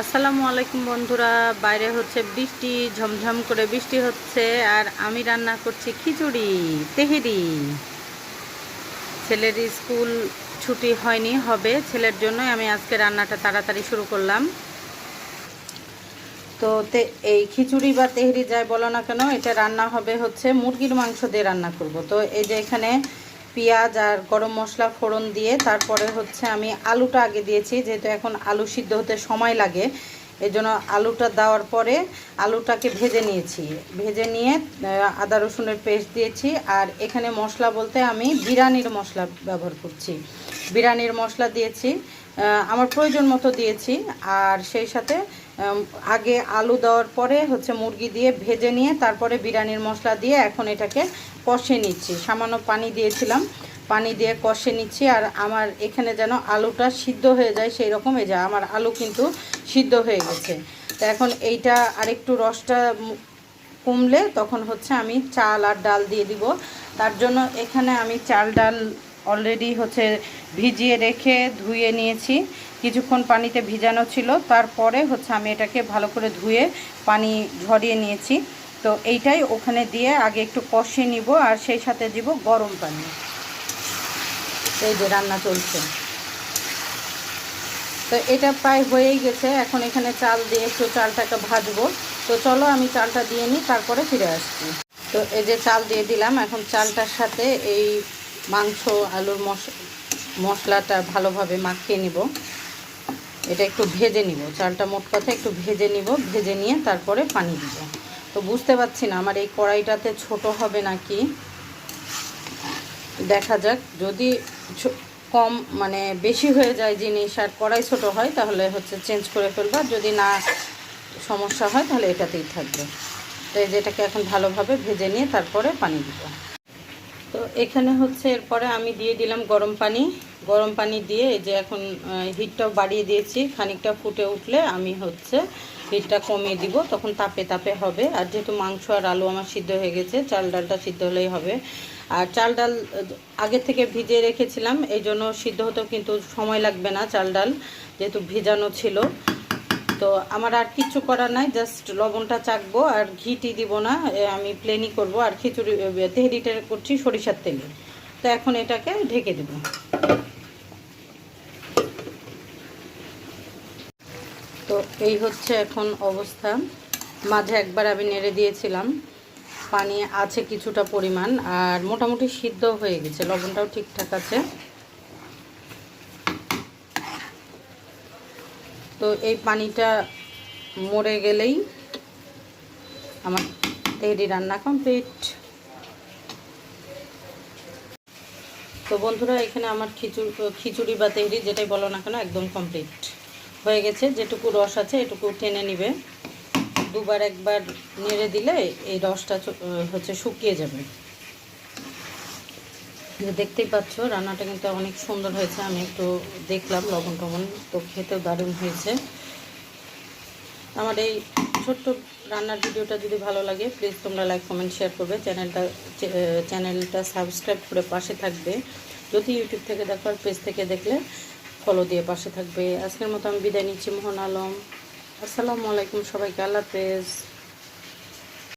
আসসালামু আলাইকুম বন্ধুরা। বাইরে হচ্ছে বৃষ্টি, ঝমঝম করে বৃষ্টি হচ্ছে আর আমি রান্না করছি খিচুড়ি, তেহেরি। ছেলের স্কুল ছুটি হয়নি, হবে। ছেলের জন্যই আমি আজকে রান্নাটা তাড়াতাড়ি শুরু করলাম। তো এই খিচুড়ি বা তেহরি যাই বলো না কেন, এটা রান্না হবে হচ্ছে মুরগির মাংস দিয়ে রান্না করব। তো এই যে এখানে পেঁয়াজ আর গরম মশলা ফোড়ন দিয়ে তারপরে হচ্ছে আমি আলুটা আগে দিয়েছি, যেহেতু এখন আলু সিদ্ধ হতে সময় লাগে। এই জন্য আলুটা দেওয়ার পরে আলুটাকে ভেজে নিয়েছি। ভেজে নিয়ে আদা রসুনের পেস্ট দিয়েছি আর এখানে মশলা বলতে আমি বিরিয়ানির মশলা ব্যবহার করছি। বিরিয়ানির মশলা দিয়েছি। আমার প্রয়োজন মতো দিয়েছি। আর সেই সাথে আগে আলু দেওয়ার পরে হচ্ছে মুরগি দিয়ে ভেজে নিয়ে তারপরে বিরিয়ানির মশলা দিয়ে এখন এটাকে কষে নিচ্ছি। সামান্য পানি দিয়েছিলাম, পানি দিয়ে কষে নিচ্ছি আর আমার এখানে যেন আলুটা সিদ্ধ হয়ে যায় সেই রকম। এই যে আমার আলু কিন্তু সিদ্ধ হয়ে গেছে। তো এখন এইটা আরেকটু রসটা কমলে তখন হচ্ছে আমি চাল আর ডাল দিয়ে দিব। তার জন্য এখানে আমি চাল ডাল অলরেডি হচ্ছে ভিজিয়ে রেখে ধুয়ে নিয়েছি। কিছুক্ষণ পানিতে ভিজানো ছিল। তারপরে হচ্ছে আমি এটাকে ভালো করে ধুয়ে পানি ঝরিয়ে নিয়েছি। তো এইটাই ওখানে দিয়ে আগে একটু কষিয়ে নিব আর সেই সাথে দিব গরম পানি। এই যে রান্না চলছে। তো এটা প্রায় হয়েই গেছে। এখন এখানে চাল দিয়ে একটু চালটাকে ভাজবো। তো চলো আমি চালটা দিয়ে নিই, তারপরে ফিরে আসছি। তো এই যে চাল দিয়ে দিলাম। এখন চালটার সাথে এই মাংস, আলুর মশ, মশলাটা ভালোভাবে মাখিয়ে নিব। এটা একটু ভেজে নিব। চালটা মোট কথা একটু ভেজে নিব। ভেজে নিয়ে তারপরে পানি দিব। তো বুঝতে পারছি না, আমার এই কড়াইটাতে ছোট হবে নাকি? দেখা যাক। যদি কম মানে বেশি হয়ে যায় জিনিস আর কড়াই ছোট হয়, তাহলে হচ্ছে চেঞ্জ করে ফেলব। যদি না সমস্যা হয়, তাহলে এটাতেই থাকবে। তো এই যে এটাকে এখন ভালোভাবে ভেজে নিয়ে তারপরে পানি দিব। তো এখানে হচ্ছে এরপরে আমি দিয়ে দিলাম গরম পানি। গরম পানি দিয়ে এই যে এখন হিটটাও বাড়িয়ে দিয়েছি। খানিকটা ফুটে উঠলে আমি হচ্ছে হিটটা কমিয়ে দিব। তখন তাপে তাপে হবে। আর যেহেতু মাংস আর আলু আমার সিদ্ধ হয়ে গেছে, চাল ডালটা সিদ্ধ হলেই হবে। আর চাল ডাল, আগে থেকে ভিজিয়ে রেখেছিলাম এই জন্য সিদ্ধ হতেও কিন্তু সময় লাগবে না চাল ডাল, যেহেতু ভিজানো ছিল। তো আমার আর কিছু করার নাই জাস্ট লবণটা চাকবো আর ঘিটি দিব না আমি প্লেনই করব। আর খিচুড়ি তেহরিটা করছি সরিষার তেলে। তো এখন এটাকে ঢেকে দেব। তো এই হচ্ছে এখন অবস্থা। মাঝে একবার আমি নেড়ে দিয়েছিলাম। পানি আছে কিছুটা পরিমাণ, আর মোটামুটি সিদ্ধ হয়ে গেছে। লবণটাও ঠিকঠাক আছে। তো এই পানিটা মরে গেলেই আমার তেহরি রান্না কমপ্লিট। তো বন্ধুরা, এখানে আমার খিচুড়ি খিচুড়ি বা তেহরি যেটাই বলো না কেন, একদম কমপ্লিট হয়ে গেছে। যেটুকু রস আছে এটুকু টেনে নিবে। দুবার একবার নেড়ে দিলে এই রসটা হচ্ছে শুকিয়ে যাবে। দেখতেই পাচ্ছ, রান্নাটা কিন্তু অনেক সুন্দর হয়েছে। আমি একটু দেখলাম লবণ টবণ, তো খেতেও দারুণ হয়েছে। আমার এই ছোট্ট রান্নার ভিডিওটা যদি ভালো লাগে প্লিজ তোমরা লাইক কমেন্ট শেয়ার করবে। চ্যানেলটা চ্যানেলটা সাবস্ক্রাইব করে পাশে থাকবে। যদি ইউটিউব থেকে দেখো, আর পেজ থেকে দেখলে ফলো দিয়ে পাশে থাকবে। আজকের মতো আমি বিদায় নিচ্ছি, মোহন আলম। আসসালামু আলাইকুম সবাইকে, আল্লাহ হাফেজ।